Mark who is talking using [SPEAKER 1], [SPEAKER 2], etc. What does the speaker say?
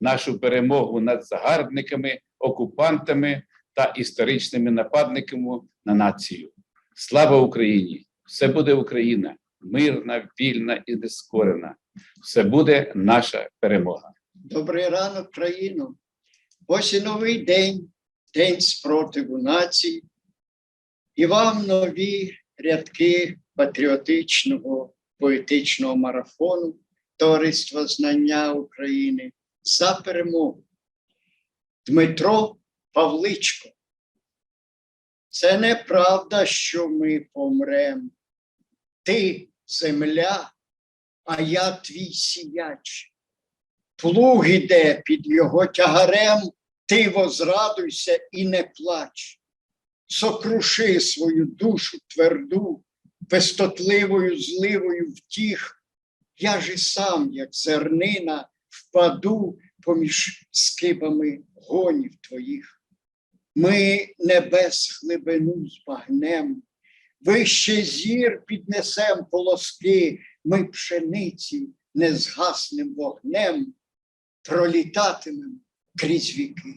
[SPEAKER 1] нашу перемогу над загарбниками, окупантами та історичними нападниками на націю. Слава Україні! Все буде Україна, мирна, вільна і нескорена. Все буде наша перемога.
[SPEAKER 2] Добрий ранок, країно. Ось і новий день, день спротиву нації. І вам нові рядки патріотичного поетичного марафону Товариства Знання України за перемогу. Дмитро Павличко. Це неправда, що ми помрем. Ти земля, а я твій сіяч. Плуг іде під його тягарем, ти возрадуйся і не плач. Сокруши свою душу тверду, пестотливою зливою втіх. Я ж і сам, як зернина, впаду поміж скибами гонів твоїх. Ми небес глибину збагнем, вище зір піднесем полоски, ми пшениці незгасним вогнем пролітатимем крізь віки.